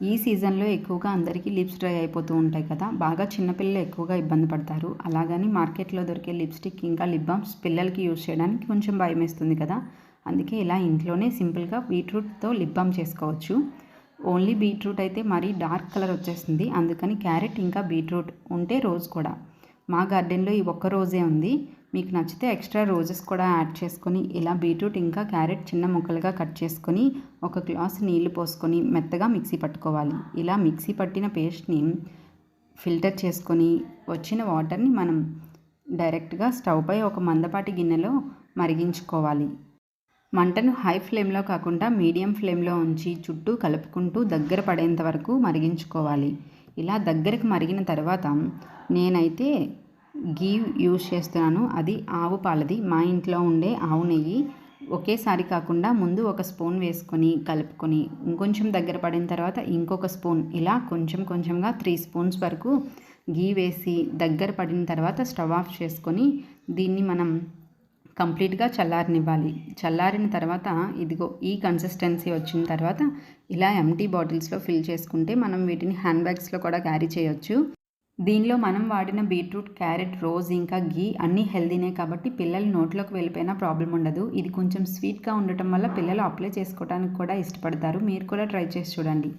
ఈ సీజన్లో ఎక్కువగా అందరికీ లిప్స్ డ్రై అయిపోతూ ఉంటాయి కదా బాగా చిన్నపిల్లలు ఎక్కువగా ఇబ్బంది పడతారు. అలాగని మార్కెట్లో దొరికే లిప్స్టిక్ ఇంకా లిప్ బామ్స్ పిల్లలకి యూజ్ చేయడానికి కొంచెం భయం వేస్తుంది కదా. అందుకే ఇలా ఇంట్లోనే సింపుల్గా బీట్రూట్తో లిప్ బామ్ చేసుకోవచ్చు. ఓన్లీ బీట్రూట్ అయితే మరీ డార్క్ కలర్ వచ్చేస్తుంది. అందుకని క్యారెట్ ఇంకా బీట్రూట్ ఉంటే రోజ్ కూడా. మా గార్డెన్లో ఈ ఒక్క రోజే ఉంది. మీకు నచ్చితే ఎక్స్ట్రా రోజెస్ కూడా యాడ్ చేసుకొని ఇలా బీట్రూట్ ఇంకా క్యారెట్ చిన్న ముక్కలుగా కట్ చేసుకొని ఒక గ్లాస్ నీళ్ళు పోసుకొని మెత్తగా మిక్సీ పట్టుకోవాలి. ఇలా మిక్సీ పట్టిన పేస్ట్ని ఫిల్టర్ చేసుకొని వచ్చిన వాటర్ని మనం డైరెక్ట్గా స్టవ్ పై ఒక మందపాటి గిన్నెలో మరిగించుకోవాలి. మంటను హై ఫ్లేమ్లో కాకుండా మీడియం ఫ్లేమ్లో ఉంచి చుట్టూ కలుపుకుంటూ దగ్గర పడేంత వరకు మరిగించుకోవాలి. ఇలా దగ్గరకు మరిగిన తర్వాత నేనైతే గీ యూజ్ చేస్తున్నాను. అది ఆవు పాలది. మా ఇంట్లో ఉండే ఆవు నెయ్యి ఒకేసారి కాకుండా ముందు ఒక స్పూన్ వేసుకొని కలుపుకొని ఇంకొంచెం దగ్గర పడిన తర్వాత ఇంకొక స్పూన్ ఇలా కొంచెం కొంచెంగా త్రీ స్పూన్స్ వరకు గీ వేసి దగ్గర పడిన తర్వాత స్టవ్ ఆఫ్ చేసుకొని దీన్ని మనం కంప్లీట్గా చల్లారనివ్వాలి. చల్లారిన తర్వాత ఇదిగో ఈ కన్సిస్టెన్సీ వచ్చిన తర్వాత ఇలా ఎంటీ బాటిల్స్లో ఫిల్ చేసుకుంటే మనం వీటిని హ్యాండ్ బ్యాగ్స్లో కూడా క్యారీ చేయొచ్చు. దీనిలో మనం వాడిన బీట్రూట్ క్యారెట్ రోజ్ ఇంకా గీ అన్నీ హెల్దీనే కాబట్టి పిల్లలు నోట్లోకి వెళ్ళిపోయినా ప్రాబ్లం ఉండదు. ఇది కొంచెం స్వీట్గా ఉండటం వల్ల పిల్లలు అప్లై చేసుకోవడానికి కూడా ఇష్టపడతారు. మీరు కూడా ట్రై చేసి చూడండి.